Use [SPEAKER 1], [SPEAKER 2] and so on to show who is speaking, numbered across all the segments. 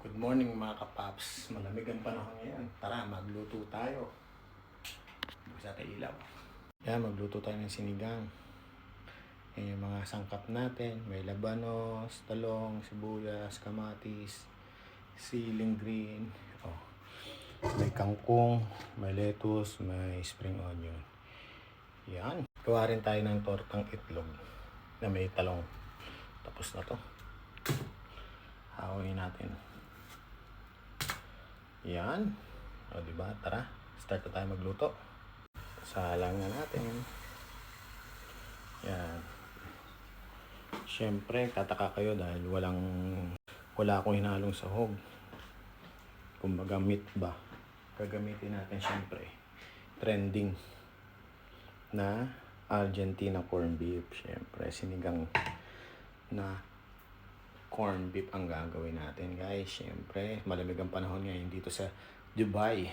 [SPEAKER 1] Good morning mga kapaps. Malamig ang panahon ngayon. Tara, magluto tayo. Bukas natin ilaw. Yan, magluto tayo ng sinigang. Yan yung mga sangkap natin. May labanos, talong, sibuyas, kamatis, siling green. Oh. May kangkong, may lettuce, may spring onion. Yan. Gawa rin tayo ng tortang itlog na may talong. Tapos na to. Hawin natin. Yan. O, di ba? Tara. Start na tayo magluto. Salang na natin. Yan. Siyempre, tataka kayo dahil walang wala akong hinalong sahog. Kumbaga meat ba? Gagamitin natin siyempre. Trending na Argentina corn beef. Siyempre, sinigang na corn beef ang gagawin natin guys. Siyempre, malamig ang panahon ngayon dito sa Dubai.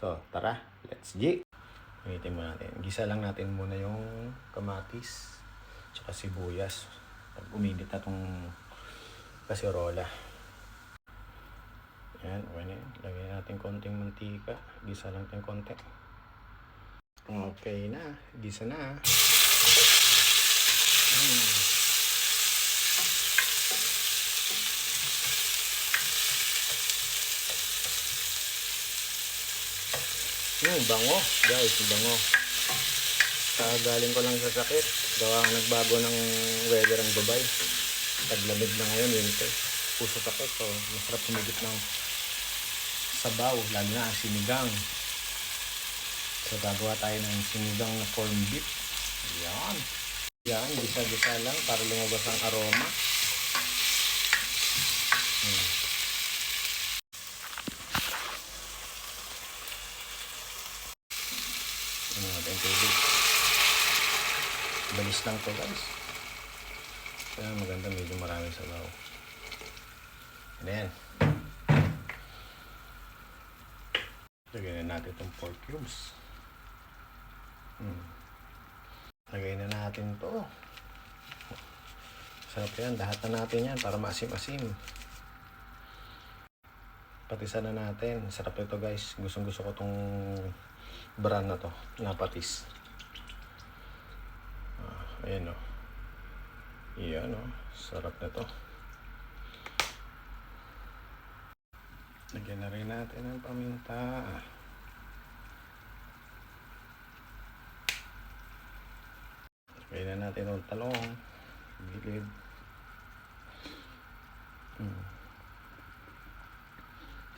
[SPEAKER 1] So, tara, let's G. Gamitin mo natin. Gisa lang natin muna yung kamatis tsaka sibuyas. Pag uminit na tong kaserola. Yan, okay na yan. Lagyan natin konting mantika. Gisa lang tayong konti. Okay na. Gisa na. Hmm. Yung bango, guys, bango. Kagaling ko lang sa sakit. Gawa nagbago ng weather ang Dubai. Taglamig na ngayon, winter. Puso sakit, so masarap humigit ng sabaw, lalo na ang sinigang. So gagawa tayo ng sinigang na corn beef. Yan. Yan, gisa-gisa lang para lumabas ang aroma. Hmm. Ano natin tubig. Balis lang to guys. Kaya maganda medyo maraming sabaw. Ano yan? Lagyan na natin itong pork cubes. Hmm. Lagay na natin to. Sarap yan. Lahat na natin yan para maasim-asim. Patisan na natin. Sarap ito guys. Gustong gusto ko tong brand na to. Na patis. Ah, ayan o. Iyan o. Sarap na to. Lagyan na rin natin ng paminta. Lagyan na natin ng talong. Gilid. Hmm.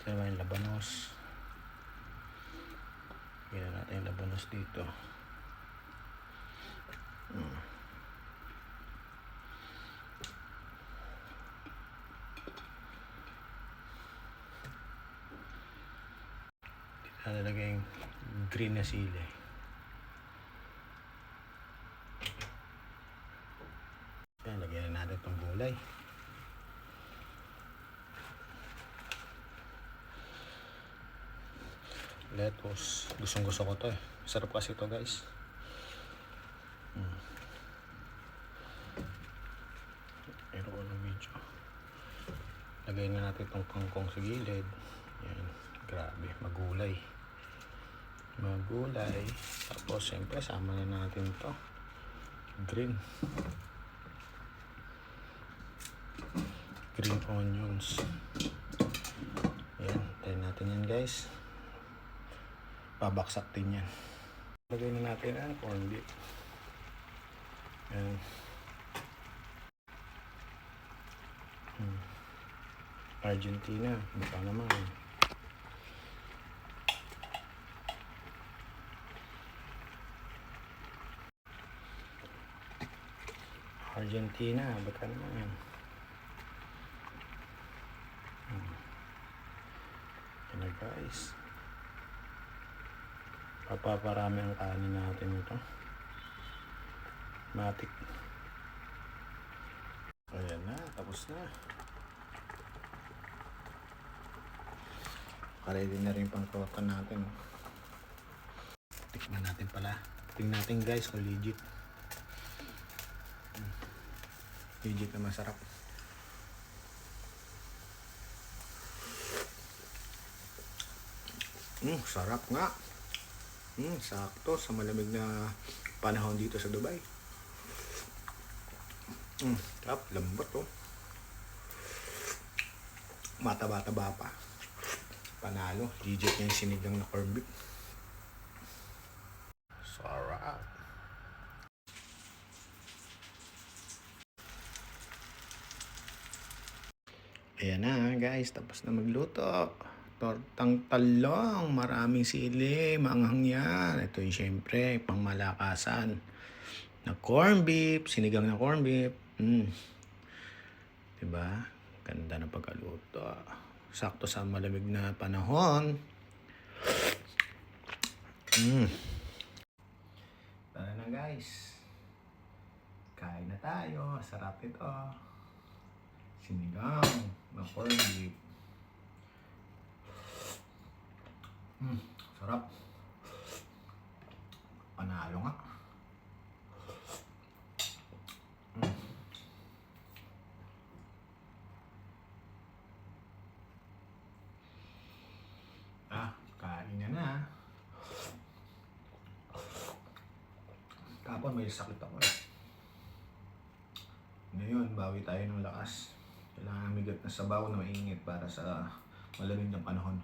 [SPEAKER 1] Sama yung labanos. Lagyan na natin yung labanos dito. Hmm. Lalagay yung green na sili. Yan, lagyan na natin itong gulay. Lettuce. Gustong gusto ko to eh. Sarap kasi to guys. Hmm. Pero ko ng video. Lagay na natin itong kangkong sa gilid. Yan. Grabe. Magulay. Magulay. Tapos siyempre sama na natin to Green. Green onions. Yan. Tayo natin yan guys. Babaksak din yan. Lagay na natin ang corn beef. Yan. Hmm. Argentina. Baka naman. Argentina. Baka naman. Hmm. Yan na guys. Papaparami ang kanin natin ito. Matik. Ayan na, tapos na. Nakaready na rin pang torta natin. Tikman natin pala. Tingnan natin guys kung legit. Legit na masarap. Mm, sarap nga. Mm, sakto sa malamig na panahon dito sa Dubai. Mm, sarap, lambot oh. Mataba-taba pa. Panalo. Legit yung sinigang na corned beef. Sarap. Ayan na guys, tapos na magluto. Tortang talong, maraming sili, maanghang yan. Ito yung syempre, pangmalakasan. Na corned beef, sinigang na corned beef. Mm. Diba? Ganda ng pagkaluto. Sakto sa malamig na panahon. Mm. Tara na guys. Kain na tayo. Sarap ito. Sinigang na corned beef. Mm, sarap. Panalo nga. Mm. Ah, kain na na. Kapon may sakit ako eh. Ngayon, bawi tayo ng lakas. Kailangan migat na sabaw na mainit para sa malamig na panahon.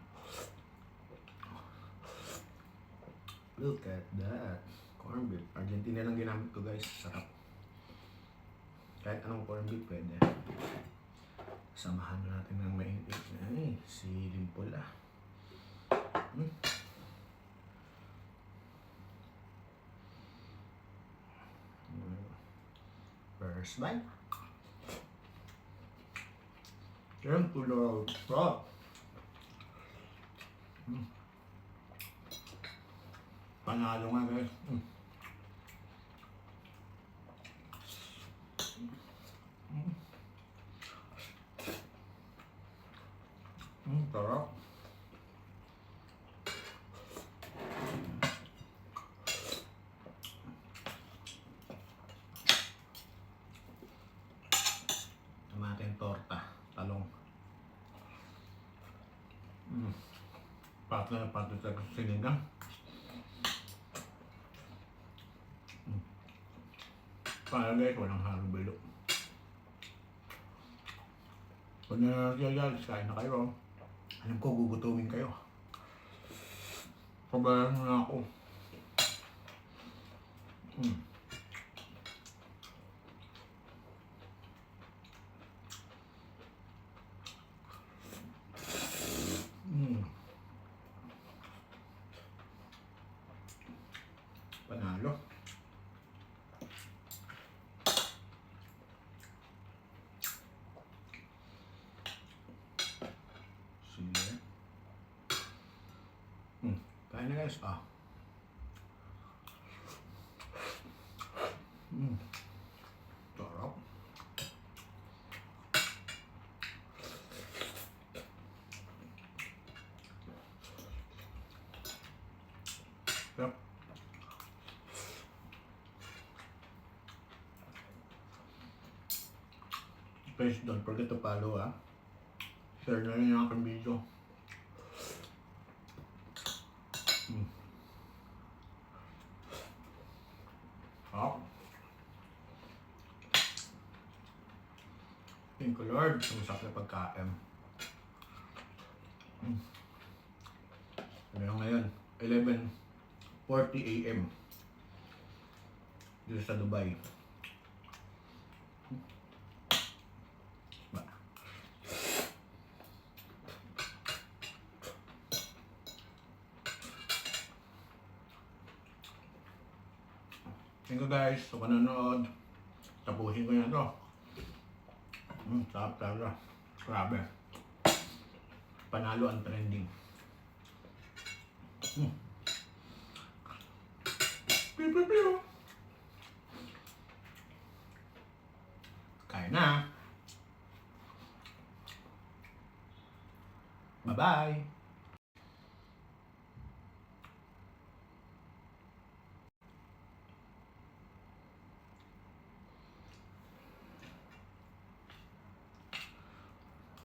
[SPEAKER 1] Look at that. Corned beef. Argentina lang ginamit ko guys. Sarap. Kahit anong corned beef pwede. Samahan natin ng mainit. Ay, siling pula. Hmm. First bite. Yan, pula. Sarap. Hmm. Panalo nga guys. Mm. Mm. Mm, sarap. Natin torta, talong. Pato sa sinigang. Palagay ko ng halong bilo. Pag nangyayari, kain na kayo. Alam ko, gugutumin kayo. Pabayan na ako. Mm. Mm. Panalo. Sige. Hmm. Kain na guys. Ah. Hmm. Sarap. Yep. Please don't forget to follow ah. Share na rin yung aking video. Mm. Oh. Thank you Lord. Na pagkain. Mm. Ano ngayon? 11.40 a.m. Dito sa Dubai. Thank you guys sa panonood. Tapusin ko na to. Hmm, sarap talaga. Grabe. Panalo ang trending. Hmm. Piu, piu, piu. Kain na. Bye-bye.